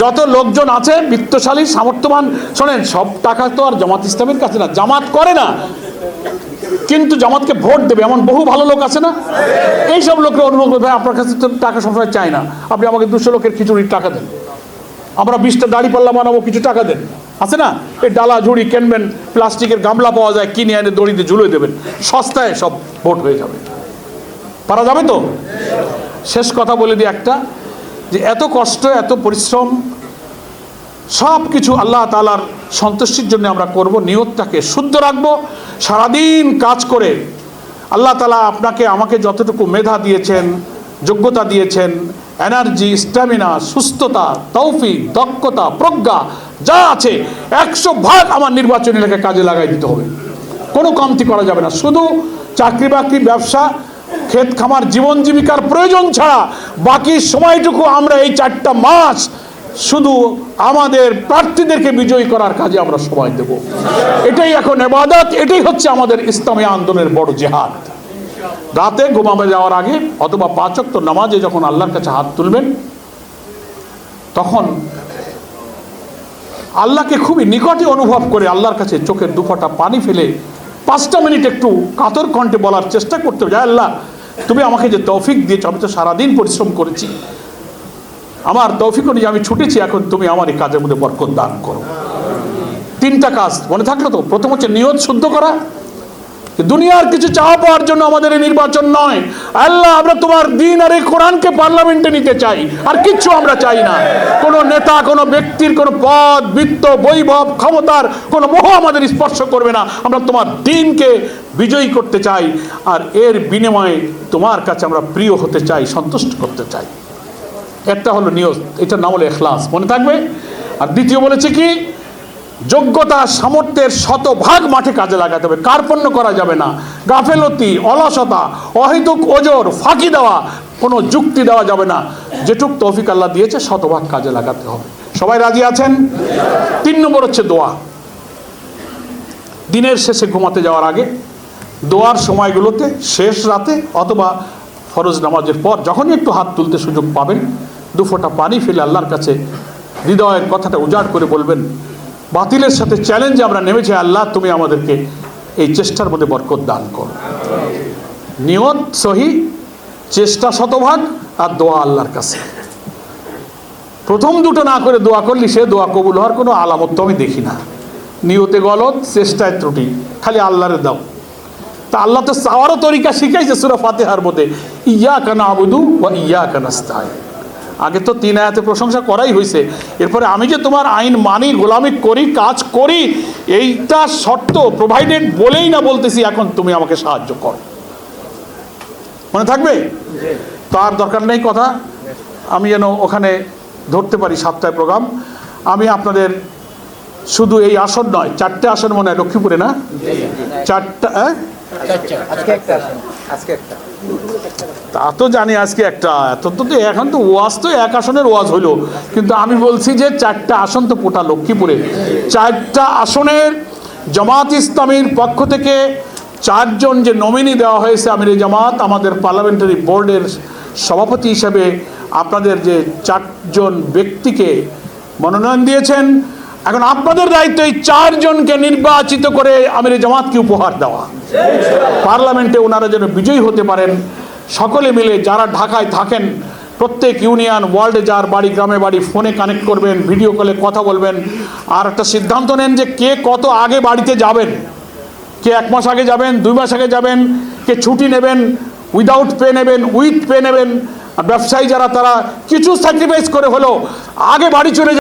যত লোকজন আছে, বিত্তশালী, সামর্থ্যবান, শোনেন, সব টাকা তো আর জামাত ইসলামের কাছে না, জামাত করে না। কিন্তু জামাতকে ভোট দেবে, এমন বহু ভালো লোক আছে না? এইসব লোকের অনুভব করবে আপনার কাছে তো টাকা সবসময় চায় না। আপনি আমাকে দুশো লোকের খিচুড়ির টাকা দেন। আমরা বিশটা দাড়ি পাল্লা বানাবো, কিছু টাকা দেন। আছে না? এই ডালা ঝুড়ি কেনবেন, প্লাস্টিকের গামলা পাওয়া যায়, কিনে এনে দড়িতে ঝুলে দেবেন, সস্তায় সব ভোট হয়ে যাবে। পারা যাবে তো? শেষ কথা বলে দিই একটা যে এত কষ্ট, এত পরিশ্রম সব কিছু আল্লাহ তালার সন্তুষ্টির জন্য আমরা করব, নিয়তটাকে শুদ্ধ রাখব, সারাদিন কাজ করে আল্লাহ তালা আপনাকে, আমাকে যতটুকু মেধা দিয়েছেন, যোগ্যতা দিয়েছেন, এনার্জি, স্ট্যামিনা, সুস্থতা, তৌফিক, দক্ষতা, প্রজ্ঞা, যা আছে, একশো ভাগ আমার নির্বাচনী এলাকায় কাজে লাগাই দিতে হবে। কোনো কমতি করা যাবে না। শুধু চাকরি বাকরি ব্যবসা ক্ষেত খামার, জীবন জীবিকার প্রয়োজন ছাড়া বাকি সময়টুকু আমরা এই চারটা মাস শুধু আমাদের প্রার্থীদেরকে বিজয়ী করার কাজে আমরা সময় দেব। এটাই এখন এবাদত এটাই হচ্ছে আমাদের ইসলামী আন্দোলনের বড় জেহাদ। রাতে ঘুমাবে যাওয়ার আগে অথবা পাচক তো নামাজে যখন আল্লাহর কাছে হাত তুলবেন, তখন আল্লাহকে খুবই নিকটে অনুভব করে আল্লাহর কাছে চোখের দুফাটা পানি ফেলে পাঁচটা মিনিট একটু কাতর কণ্ঠে বলার চেষ্টা করতে হবে। "যা আল্লাহ, তুমি আমাকে যে তৌফিক দিয়েছ, আমি তো সারাদিন পরিশ্রম করেছি। আমার তৌফিক অনুযায়ী আমি ছুটেছি, এখন তুমি আমার এই কাজের মধ্যে বরকত দান করো। তিনটা কাজ মনে থাকল তো? প্রথম হচ্ছে নিয়ত শুদ্ধ করা দুনিয়ার কিছু চাওয়া পাওয়ার জন্য আমাদের এই নির্বাচন নয়। আল্লাহ, আমরা তোমার দিন আর এই কোরআনকে পার্লামেন্টে নিতে চাই। আর কিচ্ছু আমরা চাই না। কোনো নেতা, কোনো ব্যক্তির কোনো পদ, বৃত্ত, বৈভব, ক্ষমতার কোনো মোহ আমাদের স্পর্শ করবে না। আমরা তোমার দিনকে বিজয়ী করতে চাই। আর এর বিনিময়ে তোমার কাছে আমরা প্রিয় হতে চাই, সন্তুষ্ট করতে চাই। একটা হলো নিয়ত এটার নাম হলো এখলাস। মনে থাকবে? আর দ্বিতীয় বলেছে কি? যোগ্যতা, সামর্থ্যের শতভাগ মাঠে কাজে লাগাতে হবে। কার্পণ্য করা যাবে না। গাফেলতি, অলসতা, অহেতুক ওজোর, ফাঁকি দেওয়া, কোনো যুক্তি দেওয়া যাবে না। যেটুক তৌফিক আল্লাহ দিয়েছে, শতভাগ কাজে লাগাতে হবে। সবাই রাজি আছেন? তিন নম্বর হচ্ছে দোয়া। দিনের শেষে ঘুমাতে যাওয়ার আগে দোয়ার সময়গুলোতে শেষ রাতে অথবা ফরজ নামাজের পর যখনই একটু হাত তুলতে সুযোগ পাবেন দু ফোঁটা পানি ফেলে আল্লাহর কাছে হৃদয়ের কথাটা উজাড় করে বলবেন বাতিলের সাথে চ্যালেঞ্জে আমরা নেমেছি, আল্লাহ তুমি আমাদেরকে এই চেষ্টার মধ্যে বরকত দান করো। নিয়ত সহি, চেষ্টা শতভাগ আর দোয়া আল্লাহর কাছে। প্রথম দুটো না করে দোয়া করলি, সে দোয়া কবুল হওয়ার কোনো আলামত তো আমি দেখি না। নিয়তে গলত, চেষ্টায় ত্রুটি, খালি আল্লাহরে দাও। তা আল্লাহ তো চাওয়ারও তরিকা শিখাইছে সুরা ফাতেহার মধ্যে, ইয়া কানা আবুদু বা ইয়া কানাস্তায় আগে তো তিন আয়াতে প্রশংসা করাই হয়েছে। এরপরে আমি যে তোমার আইন মানি গোলামি করি কাজ করি এইটা শর্ত প্রোভাইডেড বলেই না বলতেছি এখন তুমি আমাকে সাহায্য করো। মনে থাকবে? তার দরকার নেই কথা। আমি যেন ওখানে ধরতে পারি সাতটায় প্রোগ্রাম। আমি আপনাদের শুধু এই আসন নয় চারটে আসন মনে হয় লক্ষ্মীপুরে না? চারটা হ্যাঁ? আজকে একটা আজকে একটা। তা তো জানি আজকে একটা এত তো এখন তো ওয়াজ তো এক আসনের ওয়াজ হলো। কিন্তু আমি বলছি যে চারটা আসন তো পোটা লক্ষ্মীপুরে। চারটা আসনের জামাত ইসলামীর পক্ষ থেকে চারজন যে নমিনি দেওয়া হয়েছে আমির জামাত, আমাদের পার্লামেন্টারি বোর্ডের সভাপতি হিসেবে আপনাদের যে চারজন ব্যক্তিকে মনোনয়ন দিয়েছেন। এখন আপনাদের দায়িত্ব এই চারজনকে নির্বাচিত করে আমির জামাতকে উপহার দেওয়া। পার্লামেন্টে ওনারা যেন বিজয়ী হতে পারেন সকলে মিলে যারা ঢাকায় থাকেন, প্রত্যেক ইউনিয়ন ওয়ার্ল্ডে যার বাড়ি, গ্রামে বাড়ি, ফোনে কানেক্ট করবেন, ভিডিও কলে কথা বলবেন। আর একটা সিদ্ধান্ত নেন যে কে কত আগে বাড়িতে যাবেন। কে এক মাস আগে যাবেন, দুই মাস আগে যাবেন, কে ছুটি নেবেন উইদাউট পে নেবেন উইথ পে নেবেন। ব্যবসায়ী যারা, তারা কিছু স্যাক্রিফাইস করে হলো আগে বাড়ি চলে